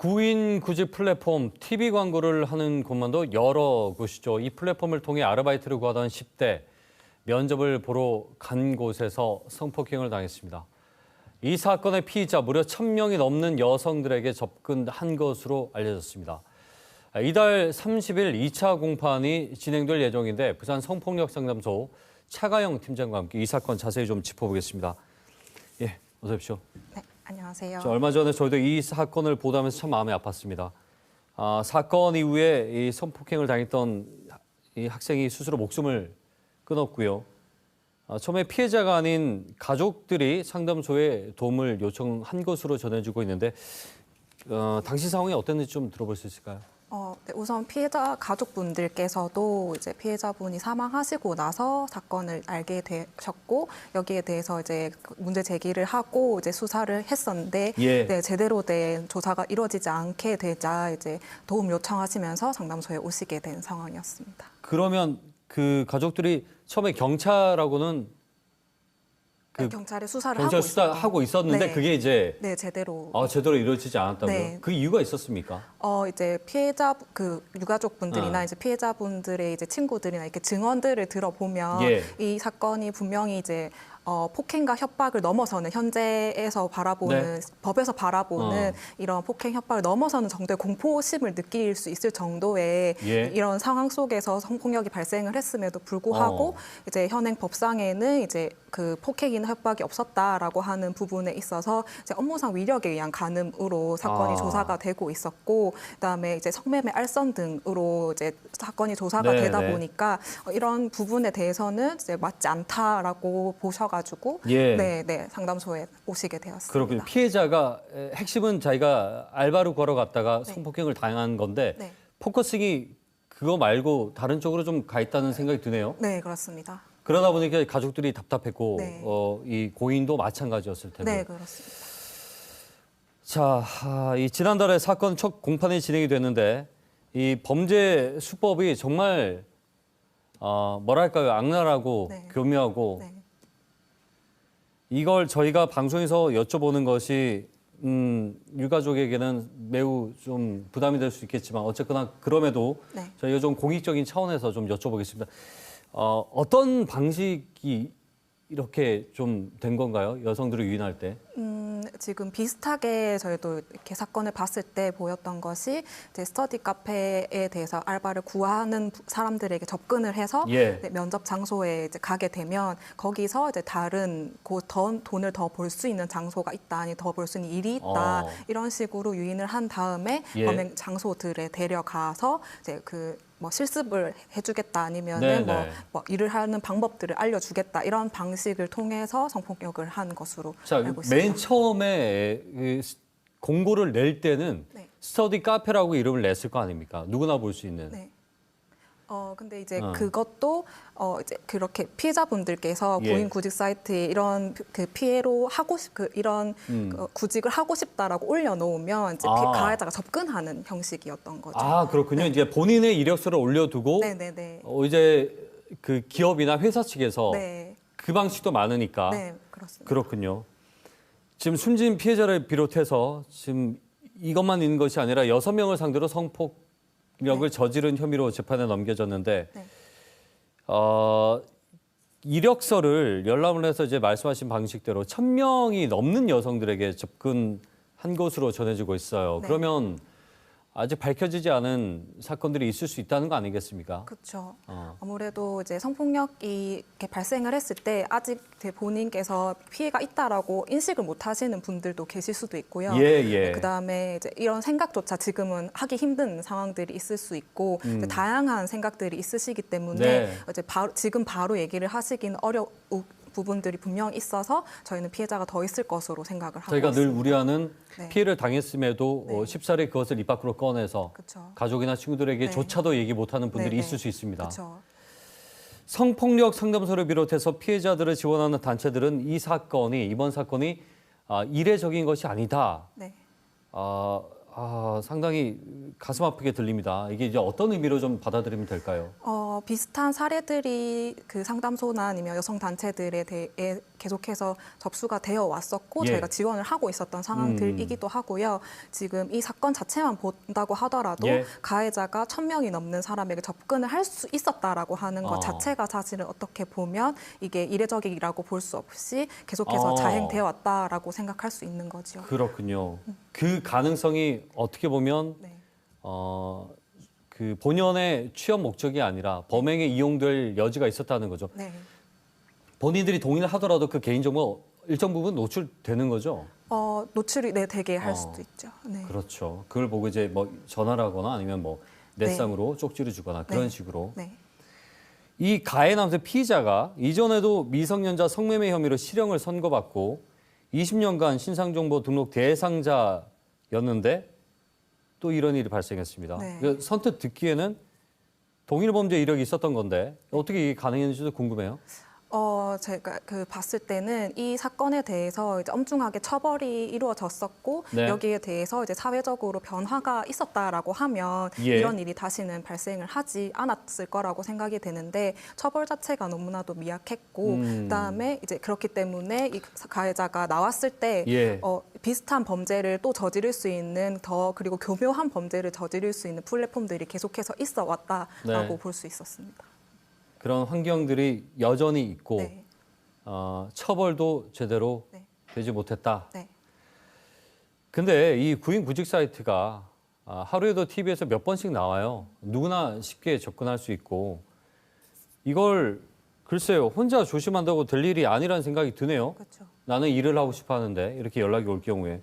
구인 구직 플랫폼 TV 광고를 하는 곳만도 여러 곳이죠. 이 플랫폼을 통해 아르바이트를 구하던 10대 면접을 보러 간 곳에서 성폭행을 당했습니다. 이 사건의 피의자 무려 1000명이 넘는 여성들에게 접근한 것으로 알려졌습니다. 이달 30일 2차 공판이 진행될 예정인데 부산 성폭력 상담소 차가영 팀장과 함께 이 사건 자세히 좀 짚어보겠습니다. 예, 어서 오십시오. 네, 안녕하세요. 저 얼마 전에 저희도 이 사건을 보다면서 참 마음이 아팠습니다. 아, 사건 이후에 이 성폭행을 당했던 이 학생이 스스로 목숨을 끊었고요. 아, 처음에 피해자가 아닌 가족들이 상담소에 도움을 요청한 것으로 전해지고 있는데 어, 당시 상황이 어땠는지 좀 들어볼 수 있을까요? 어, 네, 우선 피해자 가족분들께서도 이제 피해자분이 사망하시고 나서 사건을 알게 되셨고 여기에 대해서 이제 문제 제기를 하고 이제 수사를 했었는데 예. 네, 제대로 된 조사가 이루어지지 않게 되자 이제 도움 요청하시면서 상담소에 오시게 된 상황이었습니다. 그러면 그 가족들이 처음에 경찰하고는 그 네, 경찰에 수사를 경찰 하고 수사하고 있었는데 네. 그게 이제 네 제대로 아, 제대로 이루어지지 않았다고요? 네. 그 이유가 있었습니까? 어 이제 피해자 그 유가족 분들이나 어. 이제 피해자분들의 이제 친구들이나 이렇게 증언들을 들어보면 예. 이 사건이 분명히 이제 어, 폭행과 협박을 넘어서는 현재에서 바라보는 법에서 바라보는 네. 어. 이런 폭행 협박을 넘어서는 정도의 공포심을 느낄 수 있을 정도의 예. 이런 상황 속에서 성폭력이 발생을 했음에도 불구하고 어. 이제 현행 법상에는 이제 그 폭행이나 협박이 없었다라고 하는 부분에 있어서 이제 업무상 위력에 의한 간음으로 사건이 아. 조사가 되고 있었고 그다음에 이제 성매매 알선 등으로 이제 사건이 조사가 네, 되다 네. 보니까 어, 이런 부분에 대해서는 이제 맞지 않다라고 보셔 가지고 예. 네, 네 상담소에 오시게 되었습니다. 그렇군요. 피해자가 에, 핵심은 자기가 알바를 걸어갔다가 네. 성폭행을 당한 건데 네, 포커싱이 그거 말고 다른 쪽으로 좀 가 있다는 생각이 드네요. 네 그렇습니다. 그러다 보니까 가족들이 답답했고 네. 어, 이 고인도 마찬가지였을 텐데. 네 그렇습니다. 자, 아, 이 지난달에 사건 첫 공판이 진행이 됐는데 이 범죄 수법이 정말 어, 뭐랄까요 악랄하고 네. 교묘하고 네. 이걸 저희가 방송에서 여쭤보는 것이 음, 유가족에게는 매우 좀 부담이 될 수 있겠지만 어쨌거나 그럼에도 네. 저희가 좀 공익적인 차원에서 좀 여쭤보겠습니다. 어, 어떤 방식이 이렇게 좀 된 건가요? 여성들을 유인할 때? 음, 지금 비슷하게 저희도 이렇게 사건을 봤을 때 보였던 것이 이제 스터디 카페에 대해서 알바를 구하는 부- 사람들에게 접근을 해서 예. 네, 면접 장소에 이제 가게 되면 거기서 이제 다른 더 돈을 더 벌 수 있는 장소가 있다, 아니 더 벌 수 있는 일이 있다 어. 이런 식으로 유인을 한 다음에 예. 범행 장소들에 데려가서 이제 그 뭐 실습을 해주겠다 네, 아니면은 뭐, 네. 뭐 일을 하는 방법들을 알려주겠다 이런 방식을 통해서 성폭력을 한 것으로 자, 알고 있습니다. 맨 처음에 그 스- 공고를 낼 때는 네. 스터디 카페라고 이름을 냈을 거 아닙니까? 누구나 볼 수 있는. 네. 어 근데 이제 어. 그것도 어 이제 그렇게 피해자분들께서 예. 구인 구직 사이트에 이런 피- 그 피해로 하고 싶그 이런 음. 그 구직을 하고 싶다라고 올려놓으면 이제 피- 아. 가해자가 접근하는 형식이었던 거죠. 아, 그렇군요. 이제 본인의 이력서를 올려두고 네네네. 어, 이제 그 기업이나 회사 측에서 네. 그 방식도 많으니까 네 그렇습니다. 그렇군요. 지금 숨진 피해자를 비롯해서 지금 이것만 있는 것이 아니라 여섯 명을 상대로 성폭 력을 저지른 혐의로 재판에 넘겨졌는데 네. 어, 이력서를 열람을 해서 이제 말씀하신 방식대로 천 명이 넘는 여성들에게 접근한 것으로 전해지고 있어요. 네. 그러면 아직 밝혀지지 않은 사건들이 있을 수 있다는 거 아니겠습니까? 그렇죠. 어. 아무래도 이제 성폭력이 이렇게 발생을 했을 때 아직 제 본인께서 피해가 있다라고 인식을 못 하시는 분들도 계실 수도 있고요. 예, 예. 그 다음에 이제 이런 생각조차 지금은 하기 힘든 상황들이 있을 수 있고 이제 다양한 생각들이 있으시기 때문에 음. 네. 이제 바로, 지금 바로 얘기를 하시기는 어려운 부분들이 분명 있어서 저희는 피해자가 더 있을 것으로 생각을 하고 저희가 늘 있습니다. 우려하는 네. 피해를 당했음에도 네. 어, 쉽사리 그것을 입 밖으로 꺼내서 그렇죠. 가족이나 친구들에게 네. 조차도 얘기 못하는 분들이 네, 네. 있을 수 있습니다. 그렇죠. 성폭력 상담소를 비롯해서 피해자들을 지원하는 단체들은 이 사건이 이번 사건이 아, 이례적인 것이 아니다. 네. 아, 아, 상당히 가슴 아프게 들립니다. 이게 이제 어떤 의미로 좀 받아들이면 될까요? 어, 비슷한 사례들이 그 상담소나 아니면 여성 단체들에 대해 계속해서 접수가 되어 왔었고 예. 저희가 지원을 하고 있었던 상황들이기도 하고요. 지금 이 사건 자체만 본다고 하더라도 예. 가해자가 천 명이 넘는 사람에게 접근을 할 수 있었다라고 하는 것 어. 자체가 사실은 어떻게 보면 이게 이례적이라고 볼 수 없이 계속해서 어. 자행되어 왔다라고 생각할 수 있는 거죠. 그렇군요. 그 가능성이 어떻게 보면 네. 어, 그 본연의 취업 목적이 아니라 범행에 이용될 여지가 있었다는 거죠. 네. 본인들이 동의를 하더라도 그 개인정보 일정 부분 노출되는 거죠. 어, 노출이 네, 되게 할 어. 수도 있죠. 네. 그렇죠. 그걸 보고 이제 뭐 전화를 하거나 아니면 뭐 넷상으로 쪽지를 주거나 그런 네. 식으로 네. 이 가해 남자 피의자가 이전에도 미성년자 성매매 혐의로 실형을 선고받고 20년간 신상정보 등록 대상자였는데 또 이런 일이 발생했습니다. 네. 그 선뜻 듣기에는 동일 범죄 이력이 있었던 건데 어떻게 이게 가능했는지도 궁금해요. 어, 제가 그 봤을 때는 이 사건에 대해서 이제 엄중하게 처벌이 이루어졌었고 네. 여기에 대해서 이제 사회적으로 변화가 있었다라고 하면 예. 이런 일이 다시는 발생을 하지 않았을 거라고 생각이 되는데 처벌 자체가 너무나도 미약했고 음. 그다음에 이제 그렇기 때문에 이 가해자가 나왔을 때 예. 어, 비슷한 범죄를 또 저지를 수 있는 더 그리고 교묘한 범죄를 저지를 수 있는 플랫폼들이 계속해서 있어 왔다라고 네. 볼수 있었습니다. 그런 환경들이 여전히 있고 네, 어, 처벌도 제대로 네, 되지 못했다. 네. 근데 이 구인 구직 사이트가 아, 하루에도 TV에서 몇 번씩 나와요. 누구나 쉽게 접근할 수 있고 이걸 글쎄요 혼자 조심한다고 될 일이 아니라는 생각이 드네요. 그렇죠. 나는 일을 하고 싶어 하는데 이렇게 연락이 올 경우에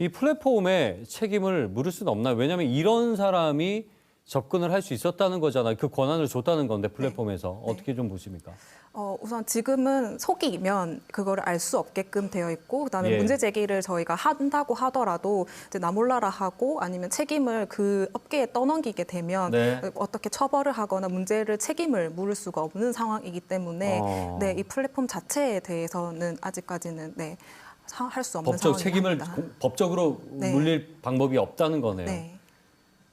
이 플랫폼에 책임을 물을 수는 없나요? 왜냐하면 이런 사람이 접근을 할 수 있었다는 거잖아요. 그 권한을 줬다는 건데 플랫폼에서 네. 어떻게 좀 보십니까? 어, 우선 지금은 속이면 그거를 알 수 없게끔 되어 있고 그다음에 예. 문제 제기를 저희가 한다고 하더라도 이제 나몰라라 하고 아니면 책임을 그 업계에 떠넘기게 되면 네. 어떻게 처벌을 하거나 문제를 책임을 물을 수가 없는 상황이기 때문에 어. 네, 이 플랫폼 자체에 대해서는 아직까지는 네, 할 수 없는 법적 상황입니다. 책임을 공- 법적으로 네. 물릴 방법이 없다는 거네요. 네.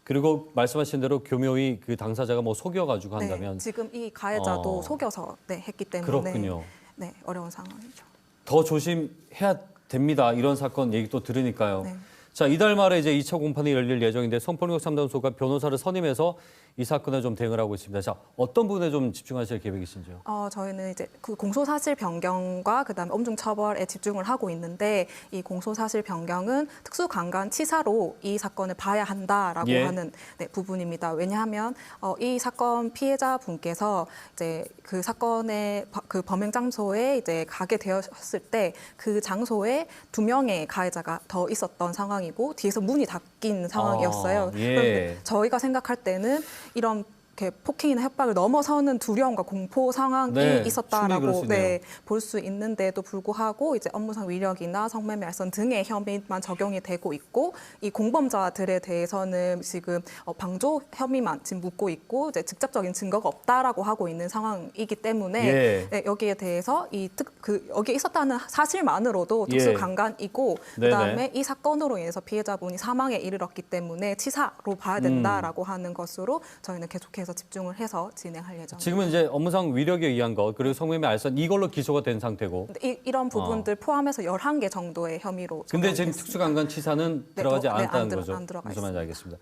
그리고 말씀하신 대로 교묘히 그 당사자가 뭐 속여가지고 네, 한다면 지금 이 가해자도 어. 속여서 네, 했기 때문에 그렇군요. 네, 어려운 상황이죠. 더 조심해야 됩니다. 이런 사건 얘기 또 들으니까요. 네. 자 이달 말에 이제 2차 공판이 열릴 예정인데 성폭력 상담소가 변호사를 선임해서 이 사건에 좀 대응을 하고 있습니다. 자 어떤 부분에 좀 집중하실 계획이신지요? 어, 저희는 이제 그 공소사실 변경과 그다음에 엄중 처벌에 집중을 하고 있는데 이 공소사실 변경은 특수강간 치사로 이 사건을 봐야 한다라고 예. 하는 네, 부분입니다. 왜냐하면 어, 이 사건 피해자 분께서 이제 그 사건의 버- 그 범행 장소에 이제 가게 되었을 때 그 장소에 두 명의 가해자가 더 있었던 상황이고 뒤에서 문이 닫힌 상황이었어요. 아, 예. 그런데 저희가 생각할 때는 이런 이렇게 폭행이나 협박을 넘어서는 두려움과 공포 상황이 네, 있었다라고. 네, 볼 수 있는데도 불구하고 이제 업무상 위력이나 성매매 알선 등의 혐의만 적용이 되고 있고 이 공범자들에 대해서는 지금 어, 방조 혐의만 지금 묻고 있고 이제 직접적인 증거가 없다라고 하고 있는 상황이기 때문에 예. 네, 여기에 대해서 이 특 그 여기에 있었다는 사실만으로도 예. 특수 강간이고 네네. 그다음에 이 사건으로 인해서 피해자분이 사망에 이르렀기 때문에 치사로 봐야 된다라고 음. 하는 것으로 저희는 계속해서 집중을 해서 진행할 예정입니다. 지금은 이제 업무상 위력에 의한 것 그리고 성매매 알선 이걸로 기소가 된 상태고. 이, 이런 부분들 포함해서 11개 정도의 혐의로 어. 근데 지금 적용됐습니다. 특수강간치사는 네, 들어가지 어, 네, 않았다는 안 들어- 거죠. 안 들어가 무슨 말인지. 알겠습니다.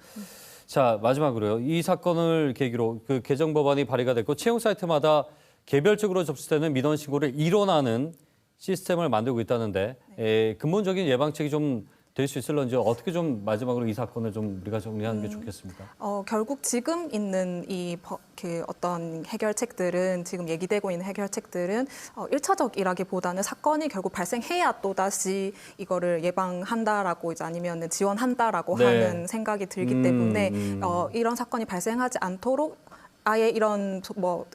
자 마지막으로요. 이 사건을 계기로 그 개정 법안이 발의가 됐고 채용 사이트마다 개별적으로 접수되는 민원 신고를 일원하는 시스템을 만들고 있다는데 네. 에, 근본적인 예방책이 좀 될 수 있을런지 어떻게 좀 마지막으로 이 사건을 좀 우리가 정리하는 음. 게 좋겠습니까? 어, 결국 지금 있는 이 그 어떤 해결책들은 지금 얘기되고 있는 해결책들은 어, 일차적이라기보다는 사건이 결국 발생해야 또 다시 이거를 예방한다라고 이제 아니면은 지원한다라고 네. 하는 생각이 들기 음, 때문에 음. 어, 이런 사건이 발생하지 않도록 아예 이런 뭐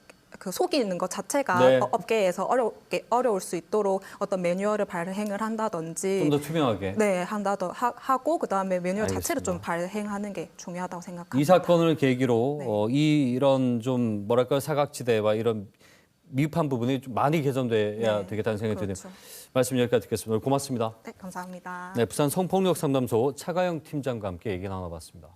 그 속이는 것 자체가 네. 어, 업계에서 어렵게 어려울 수 있도록 어떤 매뉴얼을 발행을 한다든지 좀 더 투명하게. 네 한다더 하, 하고 그 다음에 매뉴얼 자체를 좀 알겠습니다. 발행하는 게 중요하다고 생각합니다. 이 사건을 계기로 네. 어, 이 이런 좀 뭐랄까 사각지대와 이런 미흡한 부분이 좀 많이 개선돼야 네, 되겠다는 생각이 드네요. 그렇죠. 말씀 여기까지 듣겠습니다. 오늘 고맙습니다. 네, 감사합니다. 네, 부산 성폭력 상담소 차가영 팀장과 함께 얘기 나눠봤습니다.